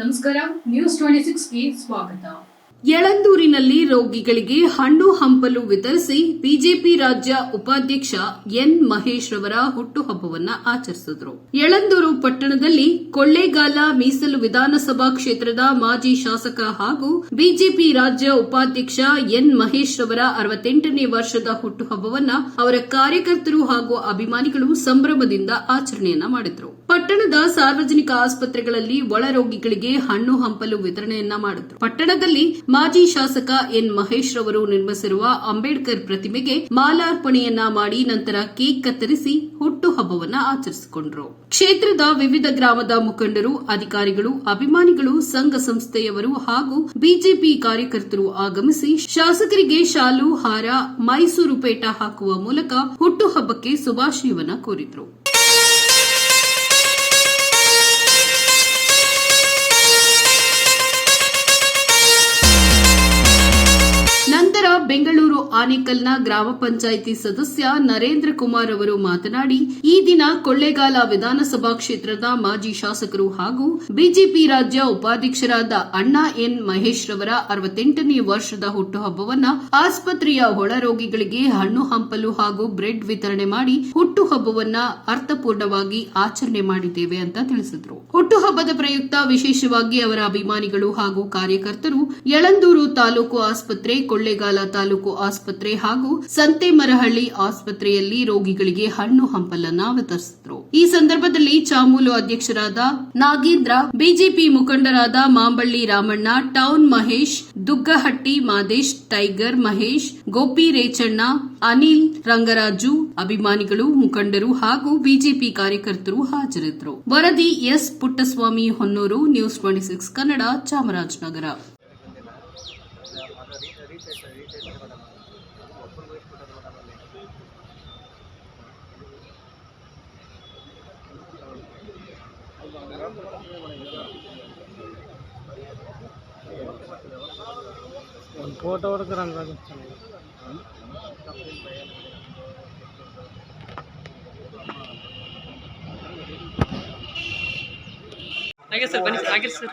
ನಮಸ್ಕಾರ news twenty ಸಿಕ್ಸ್ಗೆ ಸ್ವಾಗತ. ಯಳಂದೂರಿನಲ್ಲಿ ರೋಗಿಗಳಿಗೆ ಹಣ್ಣು ಹಂಪಲು ವಿತರಿಸಿ ಬಿಜೆಪಿ ರಾಜ್ಯ ಉಪಾಧ್ಯಕ್ಷ ಎನ್ ಮಹೇಶ್ ರವರ ಹುಟ್ಟುಹಬ್ಬವನ್ನ ಆಚರಿಸಿದರು. ಯಳಂದೂರು ಪಟ್ಟಣದಲ್ಲಿ ಕೊಳ್ಳೇಗಾಲ ಮೀಸಲು ವಿಧಾನಸಭಾ ಕ್ಷೇತ್ರದ ಮಾಜಿ ಶಾಸಕ ಹಾಗೂ ಬಿಜೆಪಿ ರಾಜ್ಯ ಉಪಾಧ್ಯಕ್ಷ ಎನ್ ಮಹೇಶ್ ರವರ ಅರವತ್ತೆಂಟನೇ ವರ್ಷದ ಹುಟ್ಟುಹಬ್ಬವನ್ನ ಅವರ ಕಾರ್ಯಕರ್ತರು ಹಾಗೂ ಅಭಿಮಾನಿಗಳು ಸಂಭ್ರಮದಿಂದ ಆಚರಣೆಯನ್ನ ಮಾಡಿದ್ರು. ಪಟ್ಟಣದ ಸಾರ್ವಜನಿಕ ಆಸ್ಪತ್ರೆಗಳಲ್ಲಿ ಒಳರೋಗಿಗಳಿಗೆ ಹಣ್ಣು ಹಂಪಲು ವಿತರಣೆಯನ್ನ ಮಾಡಿದ್ರು. ಪಟ್ಟಣದಲ್ಲಿ ಮಾಜಿ ಶಾಸಕ ಎನ್ ಮಹೇಶ್ ರವರು ನಿರ್ಮಿಸಿರುವ ಅಂಬೇಡ್ಕರ್ ಪ್ರತಿಮೆಗೆ ಮಾಲಾರ್ಪಣೆಯನ್ನ ಮಾಡಿ ನಂತರ ಕೇಕ್ ಕತ್ತರಿಸಿ ಹುಟ್ಟುಹಬ್ಬವನ್ನ ಆಚರಿಸಿಕೊಂಡರು. ಕ್ಷೇತ್ರದ ವಿವಿಧ ಗ್ರಾಮದ ಮುಖಂಡರು, ಅಧಿಕಾರಿಗಳು, ಅಭಿಮಾನಿಗಳು, ಸಂಘ ಸಂಸ್ಥೆಯವರು ಹಾಗೂ ಬಿಜೆಪಿ ಕಾರ್ಯಕರ್ತರು ಆಗಮಿಸಿ ಶಾಸಕರಿಗೆ ಶಾಲು, ಹಾರ, ಮೈಸೂರು ಪೇಟ ಹಾಕುವ ಮೂಲಕ ಹುಟ್ಟುಹಬ್ಬಕ್ಕೆ ಶುಭಾಶಯವನ್ನ ಕೋರಿದ್ರು. ಬೆಂಗಳೂರು ಆನೇಕಲ್ನ ಗ್ರಾಮ ಪಂಚಾಯಿತಿ ಸದಸ್ಯ ನರೇಂದ್ರ ಕುಮಾರ್ ಅವರು ಮಾತನಾಡಿ, ಈ ದಿನ ಕೊಳ್ಳೇಗಾಲ ವಿಧಾನಸಭಾ ಕ್ಷೇತ್ರದ ಮಾಜಿ ಶಾಸಕರು ಹಾಗೂ ಬಿಜೆಪಿ ರಾಜ್ಯ ಉಪಾಧ್ಯಕ್ಷರಾದ ಅಣ್ಣಾ ಎನ್ ಮಹೇಶ್ ರವರ ಅರವತ್ತೆಂಟನೇ ವರ್ಷದ ಹುಟ್ಟುಹಬ್ಬವನ್ನ ಆಸ್ಪತ್ರೆಯ ಒಳರೋಗಿಗಳಿಗೆ ಹಣ್ಣು ಹಂಪಲು ಹಾಗೂ ಬ್ರೆಡ್ ವಿತರಣೆ ಮಾಡಿ ಹುಟ್ಟುಹಬ್ಬವನ್ನ ಅರ್ಥಪೂರ್ಣವಾಗಿ ಆಚರಣೆ ಮಾಡಿದ್ದೇವೆ ಅಂತ ತಿಳಿಸಿದರು. ಹುಟ್ಟುಹಬ್ಬದ ಪ್ರಯುಕ್ತ ವಿಶೇಷವಾಗಿ ಅವರ ಅಭಿಮಾನಿಗಳು ಹಾಗೂ ಕಾರ್ಯಕರ್ತರು ಯಳಂದೂರು ತಾಲೂಕು ಆಸ್ಪತ್ರೆ ಕೊಳ್ಳೇಗಾಲ ತಾಲೂಕು ಆಸ್ಪತ್ರೆ ಹಾಗೂ ಸಂತೆಮರಹಳ್ಳಿ ಆಸ್ಪತ್ರೆಯಲ್ಲಿ ರೋಗಿಗಳಿಗೆ ಹಣ್ಣು ಹಂಪಲನ್ನ ವಿತರಿಸಿದರು. ಈ ಸಂದರ್ಭದಲ್ಲಿ ಚಾಮೂಲು ಅಧ್ಯಕ್ಷರಾದ ನಾಗೇಂದ್ರ, ಬಿಜೆಪಿ ಮುಖಂಡರಾದ ಮಾಂಬಳ್ಳಿ ರಾಮಣ್ಣ, ಟೌನ್ ಮಹೇಶ್, ದುಗ್ಗಹಟ್ಟಿ ಮಾದೇಶ್, ಟೈಗರ್ ಮಹೇಶ್, ಗೋಪಿ ರೇಚಣ್ಣ, ಅನಿಲ್ ರಂಗರಾಜು ಅಭಿಮಾನಿಗಳು, ಮುಖಂಡರು ಹಾಗೂ ಬಿಜೆಪಿ ಕಾರ್ಯಕರ್ತರು ಹಾಜರಿದ್ದರು. ವರದಿ S Puttaswamy Honnur, news twenty six Kannada Chamarajanagar. Photo వరకు రంగు Rajasthan Nageshwar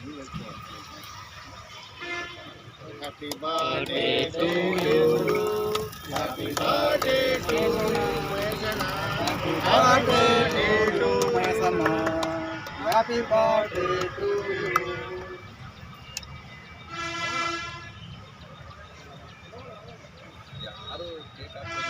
ಒಂದು ಫೋಟೋ ಹೊಡೆದ್ರಂಗ ಹಾಗೆ ಸರ್ ಬನ್ನಿ ಸರ್ ಹಾಗೆ ಸರ್ ಆಶೀರ್ವಾದ ಮಾಡ್ಯವ ಹಾಗೆ ಸರ್ ಹಾಗೆ ಸರ್ ಹಾಂ ಸಾಕು